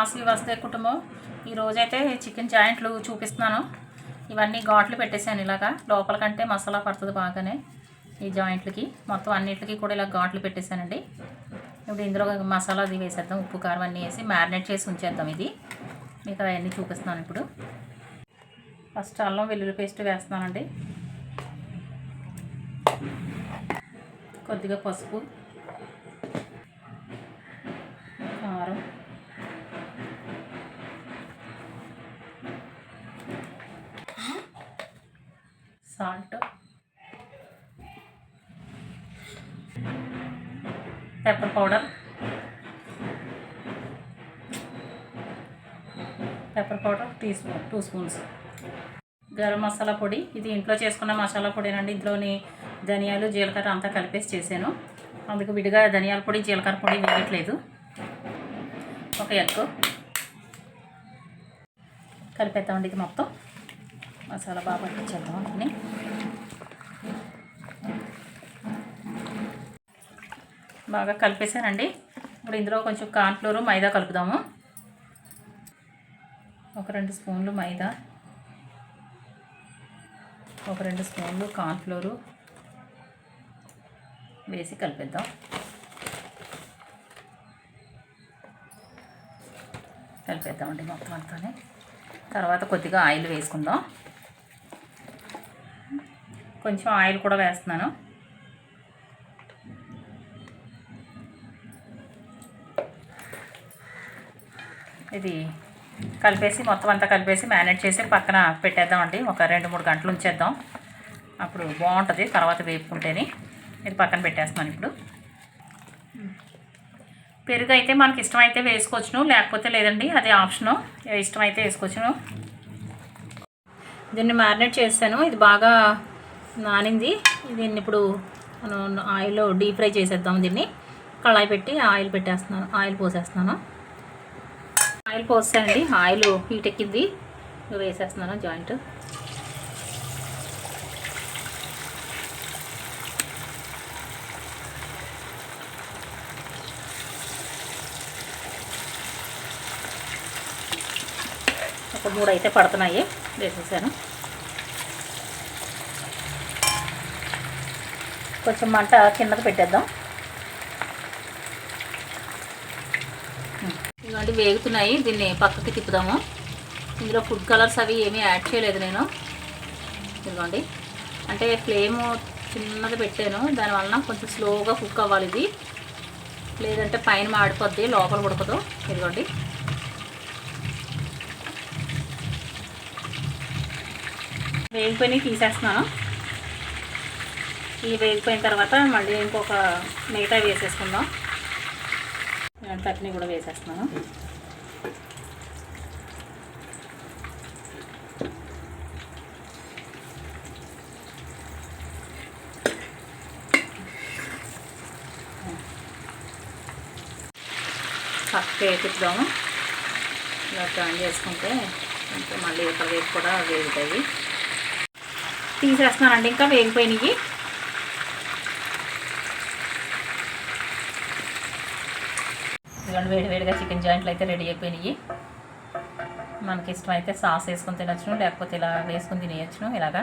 వాసవి వస్తే కుటుంబం. ఈరోజైతే చికెన్ జాయింట్లు చూపిస్తున్నాను. ఇవన్నీ ఘాట్లు పెట్టేశాను ఇలాగా. లోపల కంటే మసాలా పడుతుంది బాగానే ఈ జాయింట్లకి. మొత్తం అన్నిటికీ కూడా ఇలా ఘాట్లు పెట్టేశానండి. ఇప్పుడు ఇందులో మసాలా అది వేసేద్దాం. ఉప్పు కారం అన్నీ వేసి మ్యారినేట్ చేసి ఉంచేద్దాం ఇది. మీకు అవన్నీ చూపిస్తున్నాను ఇప్పుడు. ఫస్ట్ అల్లం వెల్లుల్లి పేస్ట్ వేస్తున్నానండి. కొద్దిగా పసుపు కారం salt. Pepper powder pepper powder teaspoon two spoons garam masala పొడి ఇది ఇంట్లో చేసుకున్న మసాలా పొడినండి. ఇంట్లోని ధనియాలు జీలకర్ర అంతా కలిపేసి చేశాను. అందుకు విడిగా ధనియాల పొడి జీలకర్ర పొడి వేయట్లేదు. ఒక ఎగ్ కలిపేద్దామండి ఇది మొత్తం. మసాలా బాగా పట్టించేద్దాం అందుకని బాగా కలిపేసానండి ఇప్పుడు ఇందులో కొంచెం కార్న్ఫ్లోర్ మైదా కలుపుదాము. ఒక రెండు స్పూన్లు మైదా. ఒక రెండు స్పూన్లు కార్న్ఫ్లోరు వేసి కలిపేద్దాం. కలిపేద్దామండి మొత్తం అంతానే. తర్వాత కొద్దిగా ఆయిల్ వేసుకుందాం. కొంచెం ఆయిల్ కూడా వేస్తున్నాను. ఇది కలిపేసి మొత్తం అంతా కలిపేసి మ్యారినేట్ చేసి పక్కన పెట్టేద్దామండి. ఒక రెండు మూడు గంటలు ఉంచేద్దాం. అప్పుడు బాగుంటుంది తర్వాత వేపుకుంటేనే. ఇది పక్కన పెట్టేస్తున్నాను ఇప్పుడు. పెరుగు అయితే మనకి ఇష్టమైతే వేసుకోవచ్చును లేకపోతే లేదండి అది ఆప్షను. ఇష్టమైతే వేసుకోవచ్చును. దీన్ని మ్యారినేట్ చేశాను ఇది బాగా నానింది. దీన్ని ఇప్పుడు మనం ఆయిల్లో డీప్ ఫ్రై చేసేద్దాం దీన్ని. కళాయి పెట్టి ఆయిల్ పెట్టేస్తున్నాను. ఆయిల్ పోసేస్తున్నాను. ఆయిల్ పోసానండి ఆయిల్ హీట్ ఎక్కింది. వేసేస్తున్నాను జాయింట్. ఒక మూడు అయితే పడుతున్నాయి. వేసేసాను. కొంచెం మంట కిందకు పెట్టేద్దాం. ఇలాంటి వేగుతున్నాయి. దీన్ని పక్కకి తిప్పుదాము. ఇందులో ఫుడ్ కలర్స్ అవి ఏమీ యాడ్ చేయలేదు నేను. ఇదిగోండి. అంటే ఫ్లేమ్ చిన్నది పెట్టాను. దానివలన కొంచెం స్లోగా కుక్ అవ్వాలి ఇది. లేదంటే పైన మాడిపోద్ది లోపల ఉడకదు. ఇదిగోండి. వేగిపోయినవి తీసేస్తున్నాను. ఇవి వేగిపోయిన తర్వాత మళ్ళీ ఇంకొక మిగతా వేసేసుకుందాం. చట్నీ కూడా వేసేస్తున్నాను. పక్కకి వేపిద్దాము. ఇలా టర్న్ చేసుకుంటే ఇంకా మళ్ళీ ఇక్కడ వేపు కూడా వేగుతాయి. తీసేస్తున్నానండి ఇంకా వేగిపోయినాయి ఇలాంటి వేడి వేడిగా చికెన్ జాయింట్లు అయితే రెడీ అయిపోయినాయి. మనకి ఇష్టమైతే సాస్ వేసుకొని తినొచ్చును లేకపోతే ఇలా వేసుకొని తినేయచ్చును ఇలాగా.